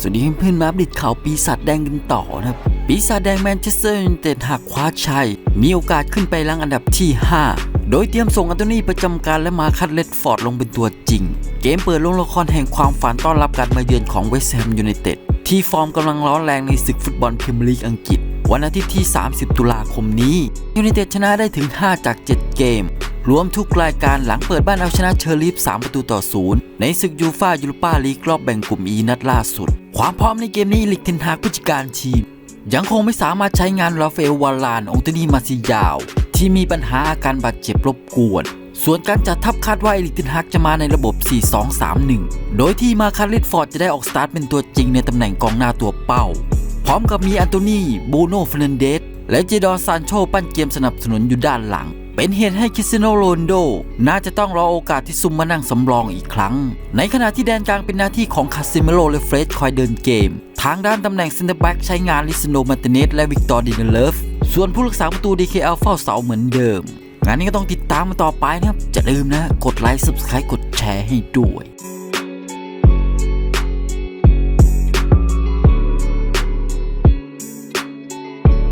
สวัสดีเพื่อนๆมาอัปเดตข่าวปีศาจแดงกันต่อนะครับ ปีศาจแดงแมนเชสเตอร์ยูไนเต็ดหากคว้าชัย มีโอกาสขึ้นไปลังอันดับที่ 5 โดยเตรียมส่งอันโตนี่ประจำการและมาคัดเลดฟอร์ดลงเป็นตัวจริง เกมเปิดลงละครแห่งความฝันต้อนรับการมาเยือนของเวสต์แฮมยูไนเต็ดที่ฟอร์มกำลังร้อนแรงในศึกฟุตบอลพรีเมียร์ลีกอังกฤษ วันอาทิตย์ที่ 30 ตุลาคมนี้ยูไนเต็ดชนะได้ถึง 5 จาก 7 เกม รวมทุกรายการหลังเปิดบ้านเอาชนะเชอร์ลีฟ3ประตูต่อศูนย์ในศึกยูฟ่ายูโรปาลีกรอบแบ่งกลุ่มอีนัดล่าสุด ความพร้อมในเกมนี้ลิกเทนฮากผู้จัดการทีม ยังคงไม่สามารถใช้งานราเอลวาลานองตนีมาซิยาว ที่มีปัญหาอาการบาดเจ็บรบกวน ส่วนการจัดทัพคาดว่าลิกเทนฮากจะมาในระบบ 4-2-3-1 โดยที่มาคาริฟอร์ดจะได้ออกสตาร์ทเป็นตัวจริงในตำแหน่งกองหน้าตัวเป้า พร้อมกับมีอันโตนีบูโน่เฟรนเดสและเจดอนซานโชปั้นเกมสนับสนุนอยู่ด้านหลัง เป็นเหตุให้คริสเตียโนโรนโด น่าจะต้องรอโอกาสที่ซุมมานั่งสำรองอีกครั้ง ในขณะที่แดนกลางเป็นหน้าที่ของคาซิเมโรและเฟรชคอยเดินเกม ทางด้านตำแหน่งเซนเตอร์แบ็กใช้งานลิซโนมาติเนสและวิกตอร์ดินเลฟส่วนผู้รักษาประตู DKL เฝ้าเสาเหมือนเดิม งานนี้ก็ต้องติดตามมาต่อไปนะครับจะลืมนะ กดไลค์ Subscribe กดแชร์ให้ด้วย